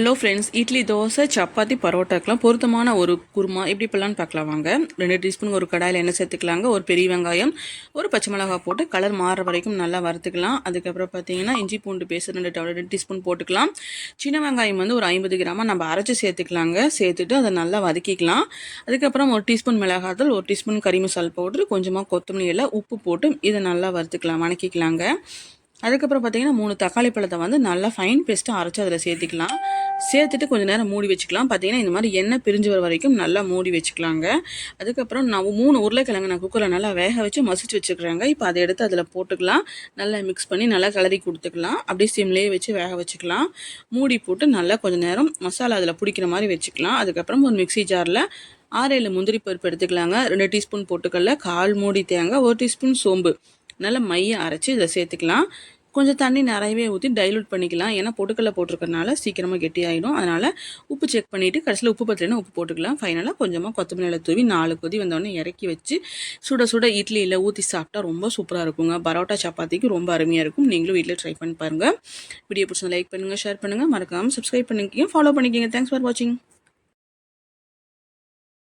Hello friends idli dosa chapati பரோட்டாக்கெலாம் பொருத்தமான ஒரு குருமா. எப்படி பண்ணலான்னு பார்க்கலாம் வாங்க. ரெண்டு டீஸ்பூன் ஒரு கடாயில் எண்ணெய் சேர்த்துக்கலாங்க. ஒரு பெரிய வெங்காயம் ஒரு பச்சை மிளகாய் போட்டு கலர் மாறுற வரைக்கும் நல்லா வறுத்துக்கலாம். அதுக்கப்புறம் பார்த்தீங்கன்னா இஞ்சி பூண்டு பேச ரெண்டு டவ் ரெண்டு டீஸ்பூன் போட்டுக்கலாம். சின்ன வெங்காயம் வந்து ஒரு ஐம்பது கிராமாக நம்ம அரைச்சி சேர்த்துக்கலாங்க. சேர்த்துட்டு அதை நல்லா வதக்கிக்கலாம். அதுக்கப்புறம் ஒரு டீஸ்பூன் மிளகாத்தூள் ஒரு டீஸ்பூன் கறி மசால் பவுட்ரு கொஞ்சமாக கொத்தமல்லி எல்லாம் உப்பு போட்டு இதை நல்லா வறுத்துக்கலாம் வணக்கிக்கலாங்க. அதுக்கப்புறம் பார்த்தீங்கன்னா மூணு தக்காளி பழத்தை வந்து நல்லா ஃபைன் பேஸ்ட்டாக அரைச்சி அதில் சேர்த்துக்கலாம். சேர்த்துட்டு கொஞ்சம் நேரம் மூடி வச்சுக்கலாம். பார்த்தீங்கன்னா இந்த மாதிரி எண்ணெய் பிரிஞ்சு வர வரைக்கும் நல்லா மூடி வச்சுக்கலாங்க. அதுக்கப்புறம் நான் மூணு உருளைக்கிழங்கு நான் குக்கரில் நல்லா வேக வச்சு மசிச்சு வச்சுக்கிறேங்க. இப்போ அதை எடுத்து அதில் போட்டுக்கலாம். நல்லா மிக்ஸ் பண்ணி நல்லா கலரி கொடுத்துக்கலாம். அப்படியே சிம்லேயே வச்சு வேக வச்சுக்கலாம். மூடி போட்டு நல்லா கொஞ்சம் நேரம் மசாலா அதில் பிடிக்கிற மாதிரி வச்சுக்கலாம். அதுக்கப்புறம் ஒரு மிக்சி ஜாரில் ஆறு முந்திரி பருப்பு எடுத்துக்கலாங்க. ரெண்டு டீஸ்பூன் போட்டுக்கல கால் மூடி தேங்காய் ஒரு டீஸ்பூன் சோம்பு. நல்லா மையை அரைச்சி இதை சேர்த்துக்கலாம். கொஞ்சம் தண்ணி நிறையவே ஊற்றி டைலூட் பண்ணிக்கலாம். ஏன்னா பொட்டுக்கல்ல போட்டிருக்கறனால சீக்கிரமாக கெட்டியாயிடும். அதனால் உப்பு செக் பண்ணிவிட்டு கடைசியில் உப்பு பத்தலைன்னா உப்பு போட்டுக்கலாம். ஃபைனலாக கொஞ்சமாக கொத்தமல்லியில் தூவி நாலு கொதி வந்தோடனே இறக்கி வச்சு சுட சுட இட்லியில் ஊற்றி சாப்பிட்டா ரொம்ப சூப்பராக இருக்குங்க. பரோட்டா சப்பாத்திக்கு ரொம்ப அருமையாக இருக்கும். நீங்களும் வீட்டில் ட்ரை பண்ணி பாருங்கள் வீடியோ பிடிச்சதை லைக் பண்ணுங்கள் ஷேர் பண்ணுங்கள் மறக்காமல் சப்ஸ்கிரைப் பண்ணிக்கிங்க. ஃபாலோ பண்ணிக்கிங்க. தேங்க்ஸ் ஃபார் வாட்சிங்